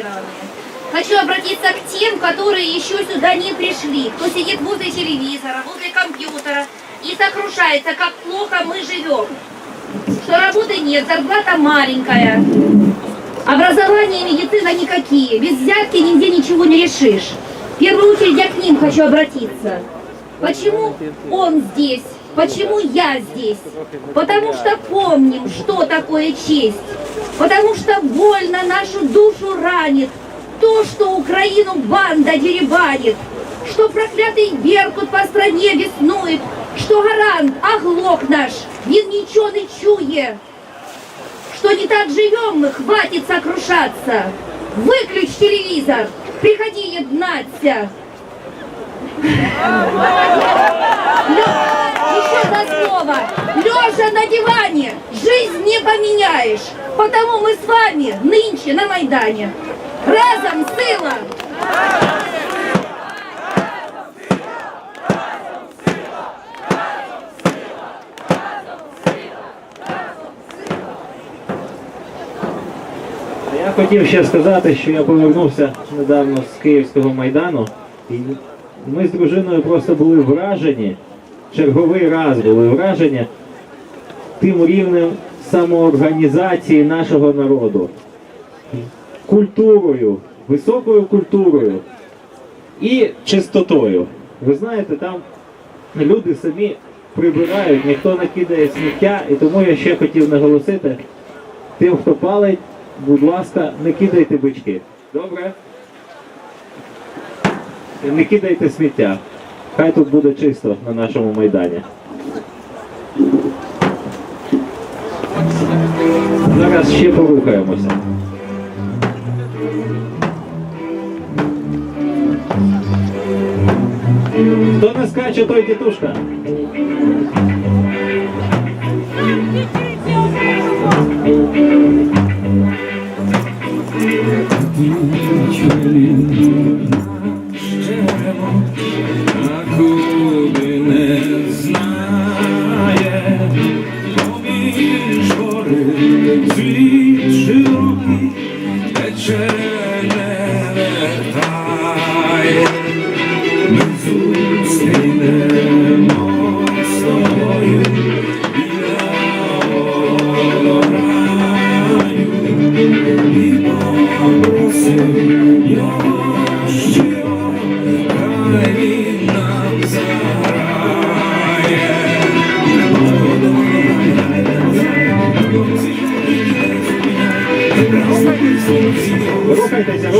зарегистрированные. Хочу обратиться к тем, которые еще сюда не пришли, кто сидит возле телевизора, возле компьютера и сокрушается, как плохо мы живем. Что работы нет, зарплата маленькая, образование и медицина никакие, без взятки нигде ничего не решишь. В первую очередь я к ним хочу обратиться. Почему он здесь? Почему я здесь? Потому что помним, что такое честь Потому что больно нашу душу ранит то, что Украину банда деребанит. Что проклятый Беркут по стране веснует. Что гарант, оглох наш, він нічого не чує. Что не так живем мы, хватит сокрушаться. Выключ телевизор, приходи еднаться. Лё- Еще одно слово. Лежа на диване, Жизнь не поменяешь. Потому мы с вами нынче на Майдане. Разом сила! Я хотів ще сказати, що я повернувся недавно з Київського майдану, і ми з дружиною просто були вражені, черговий раз були вражені тим рівнем самоорганізації нашого народу, культурою, високою культурою і чистотою. Ви знаєте, там люди самі прибирають, ніхто не кидає сміття, і тому я ще хотів наголосити тим, хто палить, будь ласка, не кидайте бички. Добре? Не кидайте сміття. Хай тут буде чисто на нашому майдані. Зараз ще порухаємося. Хто не скаче, той тітушка. Тече не вертай, ми зустрінемо тобою біля раю і попросив Рухайтеся,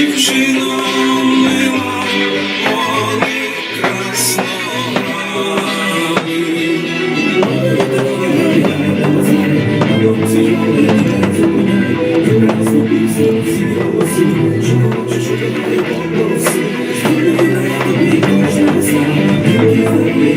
дівчино